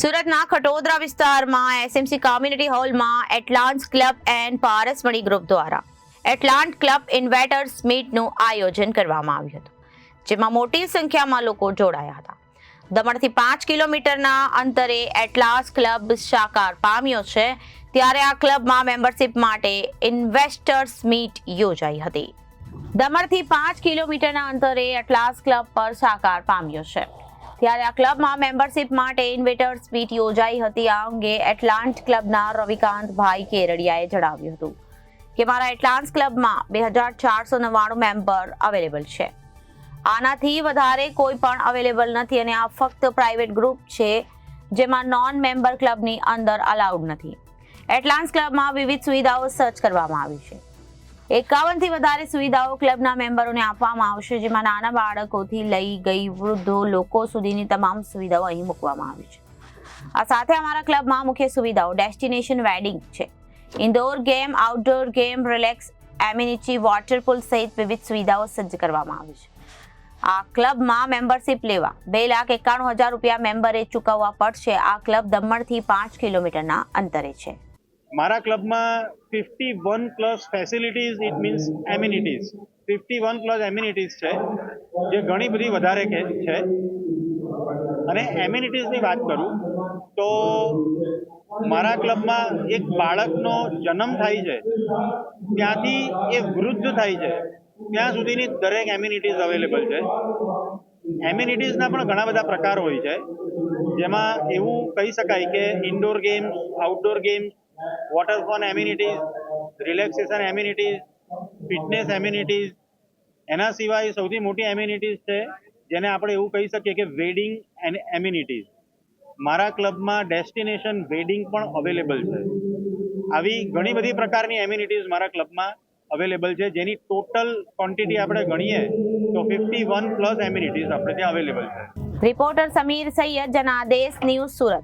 સુરતના ખટોદરા વિસ્તારમાં SMC community હોલમાં Atlanta club and Parasmani group દ્વારા એટલાન્ટ ક્લબ ઇન્વેટર્સ મીટનું આયોજન કરવામાં આવ્યું હતું, જેમાં મોટી સંખ્યામાં લોકો જોડાયા હતા. દમણથી પાંચ કિલોમીટરના અંતરે એટલાસ ક્લબ સાકાર પામ્યો છે, ત્યારે આ ક્લબમાં મેમ્બરશિપ માટે ઇન્વેસ્ટર્સ મીટ યોજાઈ હતી. દમણથી પાંચ કિલોમીટરના અંતરે એટલાસ ક્લબ પર સાકાર પામ્યો છે. ત્યારે આ ક્લબમાં મેમ્બરશિપ માટે ઇન્વેટર્સ મીટ યોજાઈ હતી. આ અંગે એટલાન્ટ ક્લબના રવિકાંતભાઈ કેરડિયાએ જણાવ્યું હતું કે મારા એટલાન્સ ક્લબમાં બે હજાર ચારસો નવ્વાણું મેમ્બર અવેલેબલ છે. આનાથી વધારે કોઈ પણ અવેલેબલ નથી અને આ ફક્ત પ્રાઇવેટ ગ્રુપ છે, જેમાં નોન મેમ્બર ક્લબની અંદર અલાઉડ નથી. એટલાન્સ ક્લબમાં વિવિધ સુવિધાઓ સર્ચ કરવામાં આવી છે. એકાવનથી વધારે સુવિધાઓ ક્લબના મેમ્બરોને આપવામાં આવશે, જેમાં નાના બાળકોથી લઈ ગઈ વૃદ્ધો, લોકો સુધીની તમામ સુવિધાઓ અહીં મૂકવામાં આવી છે. આ સાથે અમારા ક્લબમાં મુખ્ય સુવિધાઓ, ડેસ્ટિનેશન વેડિંગ છે. Indoor game, outdoor game, relax amenity water pool સહિત વિવિધ સુવિધાઓ સજ્જ કરવામાં આવી છે. આ ક્લબમાં મેમ્બરશિપ લેવા બે લાખ એકાણું હજાર રૂપિયા મેમ્બરે ચૂકવવા પડશે. આ ક્લબ દમણથી પાંચ કિલોમીટરના અંતરે છે. મારા ક્લબમાં fifty one plus facilities it means amenities fifty one plus amenities છે, જે ઘણી બધી વધારે છે. અને એમ્યુનિટીઝની વાત કરું, તો મારા ક્લબમાં એક બાળકનો જન્મ થાય છે, ત્યાંથી એ વૃદ્ધ થાય છે. ત્યાં સુધીની દરેક એમ્યુનિટીઝ અવેલેબલ છે. એમ્યુનિટીઝના પણ ઘણા બધા પ્રકાર હોય છે, જેમાં એવું કહી શકાય કે indoor games outdoor games વોટરફોન amenities relaxation amenities fitness amenities એના સિવાય સૌથી મોટી એમ્યુનિટીઝ છે, જેને આપણે એવું કહી શકીએ કે વેડિંગ એન્ડ એમ્યુનિટીઝ મારા ક્લબમાં ડેસ્ટિનેશન વેડિંગ પણ અવેલેબલ છે. આવી ઘણી બધી પ્રકારની એમ્યુનિટીઝ મારા ક્લબમાં અવેલેબલ છે, જેની ટોટલ ક્વોન્ટિટી આપણે ગણીએ, તો ફિફ્ટી વન પ્લસ એમ્યુનિટીઝ આપણે ત્યાં અવેલેબલ છે. Reporter Samir Saiyed Janadesh news Surat